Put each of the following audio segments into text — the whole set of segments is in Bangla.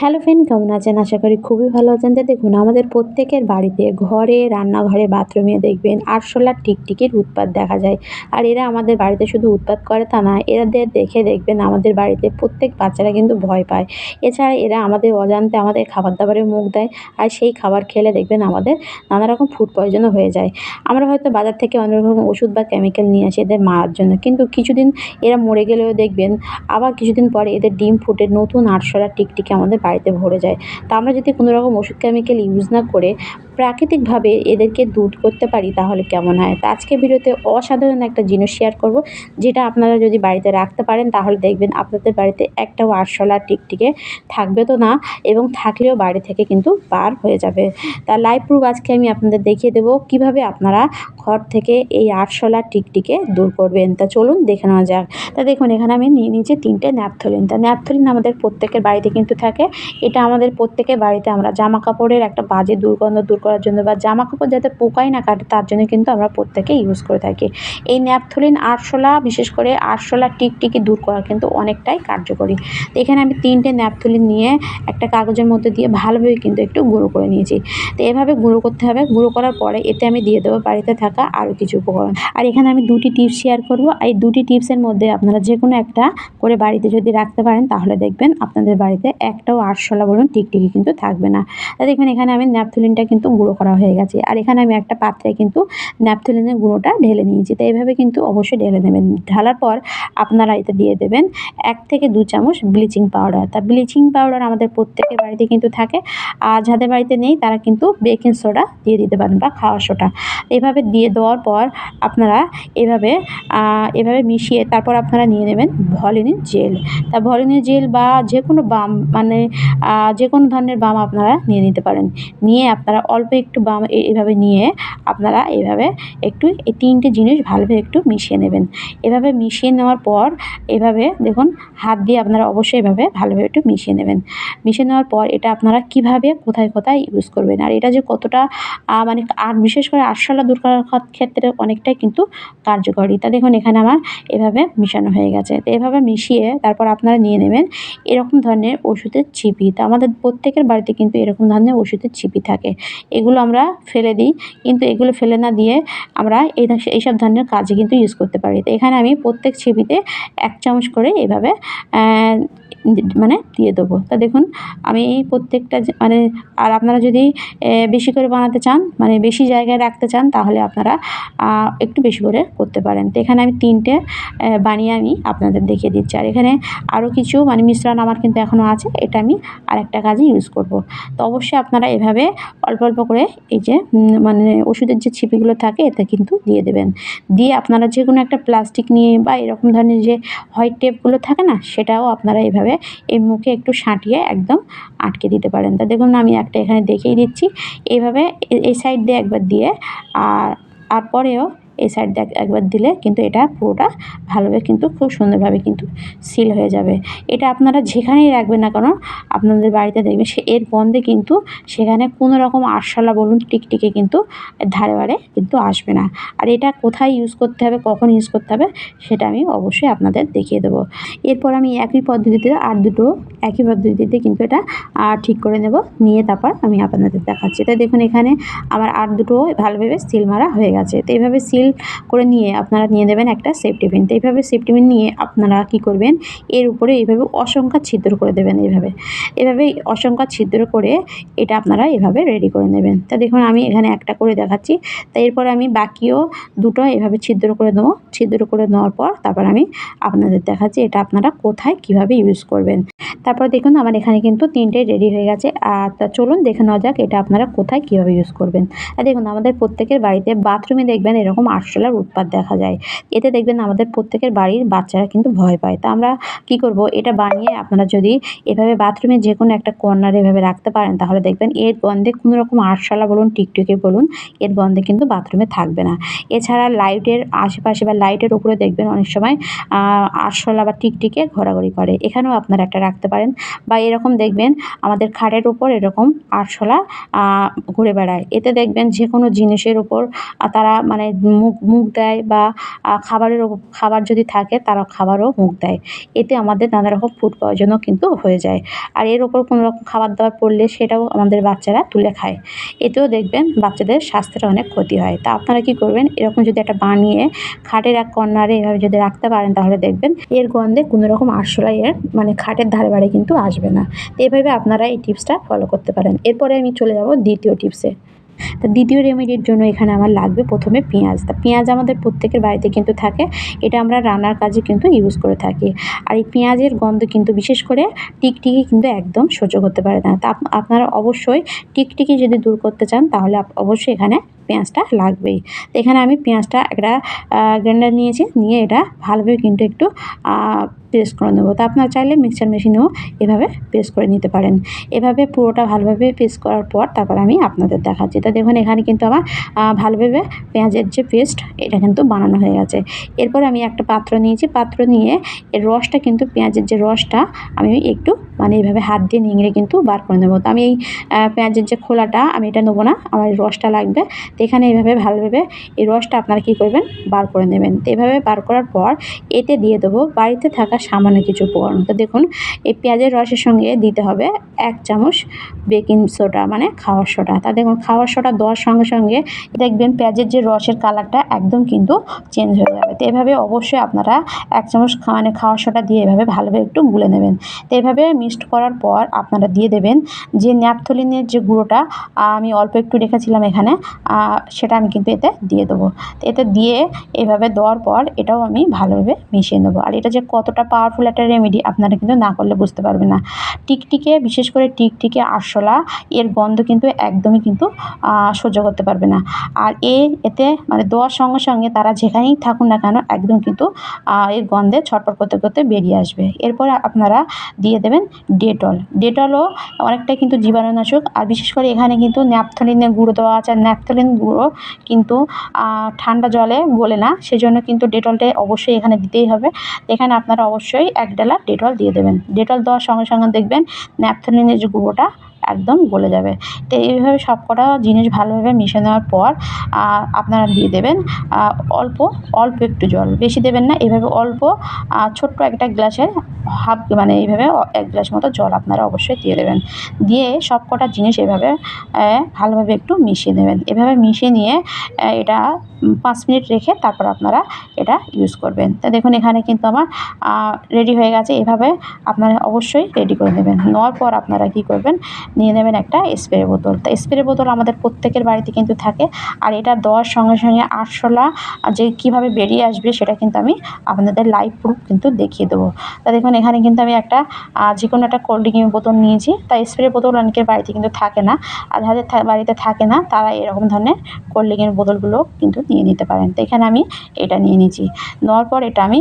হ্যালো ফ্রেন্ড, কেমন আছেন? আশা করি খুবই ভালো আছেন। তো দেখুন, আমাদের প্রত্যেকের বাড়িতে ঘরে, রান্নাঘরে, বাথরুমে দেখবেন আরশোলার টিকটিকির উৎপাত দেখা যায়। আর এরা আমাদের বাড়িতে শুধু উৎপাত করে তা না এরাদের দেখে দেখবেন আমাদের বাড়িতে প্রত্যেক বাচ্চারা কিন্তু ভয় পায়। এছাড়া এরা আমাদের অজান্তে আমাদের খাবার দাবারে মুখ দেয় আর সেই খাবার খেলে দেখবেন আমাদের নানা রকম ফুড পয়জনও হয়ে যায়। আমরা হয়তো বাজার থেকে অনেক রকম ওষুধ বা কেমিক্যাল নিয়ে আসি এদের মারার জন্য, কিন্তু কিছুদিন এরা মরে গেলেও দেখবেন আবার কিছুদিন পরে এদের ডিম ফুটে নতুন আরশোলার টিকটিকি আমাদের বাড়িতে ভরে যায়। তা আমরা যদি কোনো রকম ওষুধ কেমিক্যাল ইউজ না করে প্রাকৃতিকভাবে এদেরকে দূর করতে পারি তাহলে কেমন হয়? তা আজকে ভিডিওতে অসাধারণ একটা জিনিস শেয়ার করব, যেটা আপনারা যদি বাড়িতে রাখতে পারেন তাহলে দেখবেন আপনাদের বাড়িতে একটাও আরশোলা টিকটিকে থাকবে তো না এবং থাকলেও বাড়ি থেকে কিন্তু পার হয়ে যাবে। তা লাইভ প্রুফ আজকে আমি আপনাদের দেখিয়ে দেবো কীভাবে আপনারা ঘর থেকে এই আরশোলা টিকটিকে দূর করবেন। তা চলুন দেখে নেওয়া যাক। তা দেখুন, এখানে আমি নিয়ে নিয়েছি তিনটে ন্যাপথলিন। তা ন্যাপথলিন আমাদের প্রত্যেকের বাড়িতে কিন্তু থাকে। এটা আমাদের প্রত্যেকের বাড়িতে আমরা জামা কাপড়ের একটা বাজে দুর্গন্ধ দূর করার জন্য বা জামা কাপড় যাতে পোকাই না কাটে, তার জন্য কিন্তু আমরা প্রত্যেকে ইউজ করে থাকি। এই ন্যাপথলিন আরশোলা, বিশেষ করে আরশোলা টিকটিকি দূর করা কিন্তু অনেকটাই কার্যকরী। এখানে আমি তিনটে ন্যাপথলিন নিয়ে একটা কাগজের মধ্যে দিয়ে ভালোভাবে কিন্তু একটু গুঁড়ো করে নিয়েছি। তো এভাবে গুঁড়ো করতে হবে, গুঁড়ো করার পরে এতে আমি দিয়ে দেবো বাড়িতে থাকা আরও কিছু উপকরণ। আর এখানে আমি দুটি টিপস শেয়ার করব। এই দুটি টিপসের মধ্যে আপনারা যে কোনো একটা করে বাড়িতে যদি রাখতে পারেন, তাহলে দেখবেন আপনাদের বাড়িতে একটাও আরশোলা বলুন টিকটিকি কিন্তু থাকবে না। তা দেখবেন এখানে আমি ন্যাপথলিনটা কিন্তু গুঁড়ো করা হয়ে গেছে। আর এখানে আমি একটা পাত্রে কিন্তু ন্যাপথলিনের গুঁড়োটা ঢেলে নিয়েছি। তো এইভাবে কিন্তু অবশ্যই ঢেলে দেবেন ঢালার পর আপনারা এতে দিয়ে দেবেন এক থেকে দু চামচ ব্লিচিং পাউডার। তা ব্লিচিং পাউডার আমাদের প্রত্যেকের বাড়িতে কিন্তু থাকে। আর যাদের বাড়িতে নেই, তারা কিন্তু বেকিং সোডা দিয়ে দিতে পারেন বা খাওয়া সোডা। এভাবে দিয়ে দেওয়ার পর আপনারা এভাবে এভাবে মিশিয়ে তারপর আপনারা নিয়ে নেবেন ভলিনি জেল। তা ভলিনি জেল বা যে কোনো বাম মানে যে কোনো ধরনের বাম আপনারা নিয়ে নিতে পারেন। নিয়ে আপনারা অল্প একটু বাম এভাবে নিয়ে আপনারা এভাবে একটু এই তিনটে জিনিস ভালোভাবে একটু মিশিয়ে নেবেন। এভাবে মিশিয়ে নেওয়ার পর, এভাবে দেখুন হাত দিয়ে আপনারা অবশ্যই এভাবে ভালোভাবে একটু মিশিয়ে নেবেন। মিশিয়ে নেওয়ার পর এটা আপনারা কীভাবে কোথায় কোথায় ইউজ করবেন আর এটা যে কতটা মানে আর বিশেষ করে আরশোলা দূর করার ক্ষেত্রে অনেকটাই কিন্তু কার্যকরী। তা দেখুন এখানে আমার এভাবে মিশানো হয়ে গেছে। তো এভাবে মিশিয়ে তারপর আপনারা নিয়ে নেবেন এরকম ধরনের ওষুধের ছিপি। তা আমাদের প্রত্যেকের বাড়িতে কিন্তু এরকম ধরনের ওষুধের ছিপি থাকে। এগুলো আমরা ফেলে দিই। কিন্তু এগুলো ফেলে না দিয়ে আমরা এই এইসব ধরনের কাজে কিন্তু ইউজ করতে পারি। তো এখানে আমি প্রত্যেক ছিপিতে এক চামচ করে এভাবে মানে দিয়ে দেবো। তা দেখুন, আমি প্রত্যেকটা মানে আর আপনারা যদি বেশি করে বানাতে চান মানে বেশি জায়গায় রাখতে চান, তাহলে আপনারা একটু বেশি করে করতে পারেন। তো এখানে আমি তিনটে বানিয়ে আমি আপনাদের দেখিয়ে দিচ্ছি। আর এখানে আরও কিছু মানে মিশ্রণ আমার কিন্তু এখনও আছে, এটা আমি আরেকটা কাজে ইউজ করব। তো অবশ্যই আপনারা এভাবে অল্প অল্প করে এই যে মানে ওষুধের যে ছিপিগুলো থাকে এতে কিন্তু দিয়ে দেবেন। দিয়ে আপনারা যে কোনো একটা প্লাস্টিক নিয়ে বা এরকম ধরনের যে হোয়াইট টেপগুলো থাকে না, সেটাও আপনারা এভাবে এই মুখে একটু সাঁটিয়ে একদম আটকে দিতে পারেন। তা দেখুন, আমি একটা এখানে দেখেই দিচ্ছি। এইভাবে এই সাইড দিয়ে একবার দিয়ে, আর তারপরেও পরেও এই সাইড দিয়ে একবার দিলে কিন্তু এটা পুরোটা ভালোভাবে কিন্তু খুব সুন্দরভাবে কিন্তু সিল হয়ে যাবে। এটা আপনারা যেখানেই রাখবেন না কেন, আপনাদের বাড়িতে দেখবেন সে এর গন্ধে কিন্তু সেখানে কোনো রকম আরশোলা বলুন, টিকটিকে কিন্তু ধারে বারে কিন্তু আসবে না। আর এটা কোথায় ইউজ করতে হবে, কখন ইউজ করতে হবে, সেটা আমি অবশ্যই আপনাদের দেখিয়ে দেবো। এরপর আমি একই পদ্ধতিতে আর দুটো একই পদ্ধতিতে কিন্তু এটা ঠিক করে নেব, নিয়ে তারপর আমি আপনাদের দেখাচ্ছি। তাই দেখুন এখানে আমার আর দুটো ভালোভাবে সিল মারা হয়ে গেছে। তো এইভাবে সিল করে নিয়ে আপনারা নিয়ে দেবেন একটা সেফটি পিন তো এইভাবে সেফটি পিন নিয়ে আপনারা কি করবেন? এর উপরে এইভাবে অসংখ্য ছিদ্র করে দেবেন এইভাবে। এভাবে অসংখ্য ছিদ্র করে এটা আপনারা এভাবে রেডি করে নেবেন। তা দেখুন, আমি এখানে একটা করে দেখাচ্ছি। তা এরপরে আমি বাকিও দুটো এভাবে ছিদ্র করে দেবো। ছিদ্র করে নেওয়ার পর তারপর আমি আপনাদের দেখাচ্ছি এটা আপনারা কোথায় কীভাবে ইউজ করবেন। তারপর দেখুন, আমার এখানে কিন্তু তিনটে রেডি হয়ে গেছে। আর তা চলুন দেখে নেওয়া যাক এটা আপনারা কোথায় কীভাবে ইউজ করবেন। আর দেখুন, আমাদের প্রত্যেকের বাড়িতে বাথরুমে দেখবেন এরকম আরশোলার উৎপাত দেখা যায়। এতে দেখবেন আমাদের প্রত্যেকের বাড়ির বাচ্চারা কিন্তু ভয় পায়। তা আমরা কি করব? এটা বানিয়ে আপনারা যদি এভাবে বাথরুমে যে কোনো একটা কর্নার এভাবে রাখতে পারেন, তাহলে দেখবেন এর গন্ধে কোনো রকম আরশোলা বলুন, টিকটিকে বলুন, এর গন্ধে কিন্তু বাথরুমে থাকবে না। এছাড়া লাইটের আশেপাশে বা লাইটের উপরে দেখবেন অনেক সময় আরশোলা বা টিকটিকে ঘোরাঘুরি করে। এখানেও আপনারা একটা রাখতে পারেন। বা এরকম দেখবেন আমাদের খাটের উপর এরকম আরশোলা ঘুরে বেড়ায়। এতে দেখবেন যে কোনো জিনিসের উপর তারা মানে মুখ মুখ দেয় বা খাবারের খাবার যদি থাকে তারা খাবারও মুখ দেয়। এতে আমাদের নানা রকম ফুড পয়জনও কিন্তু হয়ে যায়। আর এর ওপর কোনো রকম খাবার দাবার পড়লে সেটাও আমাদের বাচ্চারা তুলে খায়। এতেও দেখবেন বাচ্চাদের স্বাস্থ্যের অনেক ক্ষতি হয়। তা আপনারা কী করবেন? এরকম যদি একটা বানিয়ে খাটের এক কর্নারে এভাবে যদি রাখতে পারেন তাহলে দেখবেন এর গন্ধে কোনো রকম আরশোলা এর মানে খাটের ধারে বাড়ে কিন্তু আসবে না। এভাবে আপনারা এই টিপসটা ফলো করতে পারেন। এরপরে আমি চলে যাব দ্বিতীয় টিপসে তা দ্বিতীয় রেমেডির জন্য এখানে আমার লাগবে প্রথমে পেঁয়াজ। তা পেঁয়াজ আমাদের প্রত্যেকের বাড়িতে কিন্তু থাকে, এটা আমরা রান্নার কাজে কিন্তু ইউজ করে থাকি। আর এই পেঁয়াজের গন্ধ কিন্তু বিশেষ করে টিকটিকি কিন্তু একদম সহ্য করতে পারে না। তা আপ- আপনারা অবশ্যই টিকটিকি যদি দূর করতে চান, তাহলে অবশ্যই এখানে পেঁয়াজটা লাগবেই। তো এখানে আমি পেঁয়াজটা একটা গ্রাইন্ডার নিয়েছি, নিয়ে এটা ভালোভাবে কিন্তু একটু পেস্ট করে নেব। তা আপনারা চাইলে মিক্সার মেশিনেও এভাবে পেস্ট করে নিতে পারেন। এভাবে পুরোটা ভালোভাবে পেস্ট করার পর তারপর আমি আপনাদের দেখাচ্ছি। তা দেখুন, এখানে কিন্তু আমার ভালোভাবে পেঁয়াজের যে পেস্ট এটা কিন্তু বানানো হয়ে গেছে। এরপর আমি একটা পাত্র নিয়েছি। পাত্র নিয়ে এর রসটা কিন্তু পেঁয়াজের যে রসটা, আমি একটু মানে এইভাবে হাত দিয়ে নিংড়ে কিন্তু বার করে নেব। তো আমি এই পেঁয়াজের যে খোলাটা আমি এটা নেব না, আমার রসটা লাগবে। তো এখানে এইভাবে ভালোভাবে এই রসটা আপনারা কী করবেন, বার করে নেবেন। তো এভাবে বার করার পর এতে দিয়ে দেবো বাড়িতে থাকা সামান্য কিছু উপকরণ। তো দেখুন, এই পেঁয়াজের রসের সঙ্গে দিতে হবে এক চামচ বেকিং সোডা মানে খাওয়ার সোডা। তা দেখুন, খাওয়ার সোডা দেওয়ার সঙ্গে সঙ্গে দেখবেন পেঁয়াজের যে রসের কালারটা একদম কিন্তু চেঞ্জ হয়ে যাবে। তো এভাবে অবশ্যই আপনারা এক চামচ মানে খাওয়ার সোডা দিয়ে এভাবে ভালোভাবে একটু গুলে নেবেন। তো এভাবে মিক্সড করার পর আপনারা দিয়ে দেবেন যে ন্যাপথলিনের যে গুঁড়োটা আমি অল্প একটু রেখেছিলাম এখানে সেটা আমি কিন্তু এতে দিয়ে দেবো। এতে দিয়ে এভাবে দেওয়ার পর এটাও আমি ভালোভাবে মিশিয়ে নেব। আর এটা যে কতটা পাওয়ারফুল একটা রেমেডি আপনারা কিন্তু না করলে বুঝতে পারবেন না। টিকটিকে, বিশেষ করে টিকটিকে আরশোলা, এর গন্ধ কিন্তু একদমই কিন্তু সহ্য করতে পারবে না। আর এ, এতে মানে দেওয়ার সঙ্গে সঙ্গে তারা যেখানেই থাকুন না কেন একদম কিন্তু এর গন্ধে ছটফট করতে করতে বেরিয়ে আসবে। এরপর আপনারা দিয়ে দেবেন ডেটল। ডেটলও অনেকটাই কিন্তু জীবাণুনাশক। আর বিশেষ করে এখানে কিন্তু ন্যাপথলিনের গুঁড়ো দেওয়া আছে। আর ন্যাপথলিন গুঁড়ো কিন্তু ঠান্ডা জলে বলে না। সেজন্য কিন্তু ডেটলটা অবশ্যই এখানে দিতেই হবে। এখানে আপনারা অবশ্যই এক ডেলা ডেটল দিয়ে দেবেন। ডেটল দেওয়ার সঙ্গে সঙ্গে দেখবেন ন্যাপথলিনের যে গুঁড়োটা একদম গলে যাবে। তো এইভাবে সব কটা জিনিস ভালোভাবে মিশে নেওয়ার পর আপনারা দিয়ে দেবেন অল্প অল্প একটু জল। বেশি দেবেন না এভাবে অল্প ছোট্ট একটা গ্লাসের হাফ মানে এইভাবে এক গ্লাস মতো জল আপনারা অবশ্যই দিয়ে দেবেন। দিয়ে সব কটা জিনিস এভাবে ভালোভাবে একটু মিশিয়ে নেবেন। এভাবে মিশিয়ে নিয়ে এটা পাঁচ মিনিট রেখে তারপর আপনারা এটা ইউজ করবেন। তা দেখুন, এখানে কিন্তু আমার রেডি হয়ে গেছে। এভাবে আপনারা অবশ্যই রেডি করে নেবেন। নেওয়ার পর আপনারা কী করবেন? নিয়ে নেবেন একটা স্প্রে বোতল। তা স্প্রে বোতল আমাদের প্রত্যেকের বাড়িতে কিন্তু থাকে। আর এটা দেওয়ার সঙ্গে সঙ্গে আটশোলা যে কীভাবে বেরিয়ে আসবে সেটা কিন্তু আমি আপনাদের লাইভ প্রুফ কিন্তু দেখিয়ে দেবো। তা দেখুন, এখানে কিন্তু আমি একটা যে কোনো একটা কোল্ড ড্রিঙ্কের বোতল নিয়েছি। তা স্প্রে বোতল অনেকের বাড়িতে কিন্তু থাকে না। আর যাদের বাড়িতে থাকে না, তারা এরকম ধরনের কোল্ড ড্রিঙ্কের বোতলগুলো কিন্তু নিয়ে নিতে পারেন। তো এখানে আমি এটা নিয়ে নিয়েছি নেওয়ার পর এটা আমি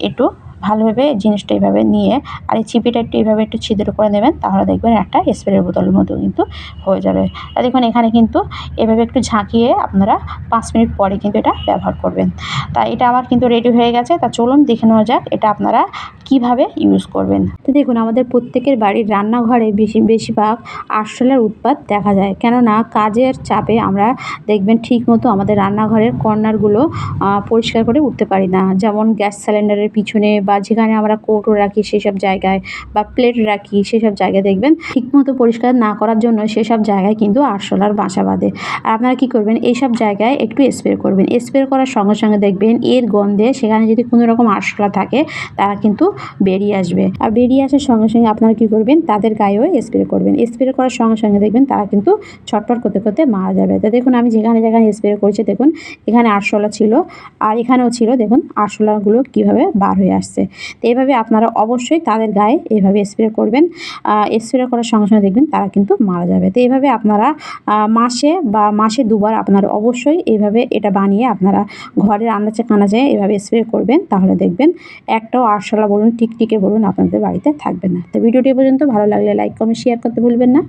একটু ভালোভাবে জিনিসটা এইভাবে নিয়ে আর এই চিপিটা একটু এইভাবে একটু ছিদ্র করে নেবেন, তাহলে দেখবেন একটা স্প্রে বোতলের মতো কিন্তু হয়ে যাবে। তা দেখুন এখানে কিন্তু এভাবে একটু ঝাঁকিয়ে আপনারা পাঁচ মিনিট পরে কিন্তু এটা ব্যবহার করবেন। তা এটা আমার কিন্তু রেডি হয়ে গেছে, তা চলুন দেখে নেওয়া যাক এটা আপনারা কীভাবে ইউজ করবেন। তো দেখুন আমাদের প্রত্যেকের বাড়ির রান্নাঘরে বেশি, বেশিরভাগ আরশোলার উৎপাত দেখা যায়। কেননা কাজের চাপে আমরা দেখবেন ঠিক মতো আমাদের রান্নাঘরের কর্নারগুলো পরিষ্কার করে উঠতে পারি না। যেমন গ্যাস সিলিন্ডারের পিছনে বা যেখানে আমরা কৌটো রাখি সেসব জায়গায় বা প্লেট রাখি সেসব জায়গায় দেখবেন ঠিকমতো পরিষ্কার না করার জন্য সেসব জায়গায় কিন্তু আরশোলার বাসা বাঁধে। আর আপনারা কী করবেন? এইসব জায়গায় একটু স্প্রে করবেন। স্প্রে করার সঙ্গে সঙ্গে দেখবেন এর গন্ধে সেখানে যদি কোনো রকম আরশোলা থাকে তারা কিন্তু বেরিয়ে আসবে। আর বেরিয়ে আসার সঙ্গে সঙ্গে আপনারা কী করবেন? তাদের গায়েও স্প্রে করবেন। স্প্রে করার সঙ্গে সঙ্গে দেখবেন তারা কিন্তু ছটফট করতে করতে মারা যাবে। তো দেখুন আমি যেখানে যেখানে স্প্রে করেছি দেখুন এখানে আরশোলা ছিল আর এখানেও ছিল দেখুন আরশোলাগুলো কীভাবে বার হয়ে আসছে। তো এইভাবে আপনারা অবশ্যই তাদের গায়ে এইভাবে স্প্রে করবেন। স্প্রে করার সঙ্গে সঙ্গে দেখবেন তারা কিন্তু মারা যাবে। তো এইভাবে আপনারা মাসে বা মাসে দুবার আপনারা অবশ্যই এইভাবে এটা বানিয়ে আপনারা ঘরের আনাচে কানাচে এভাবে স্প্রে করবেন। তাহলে দেখবেন একটাও আরশোলা বলুন, টিকটিকে বলুন আপনাদের বাড়িতে থাকবে না। তো ভিডিওটি পর্যন্ত ভালো লাগলে লাইক কমেন্ট শেয়ার করতে ভুলবেন না।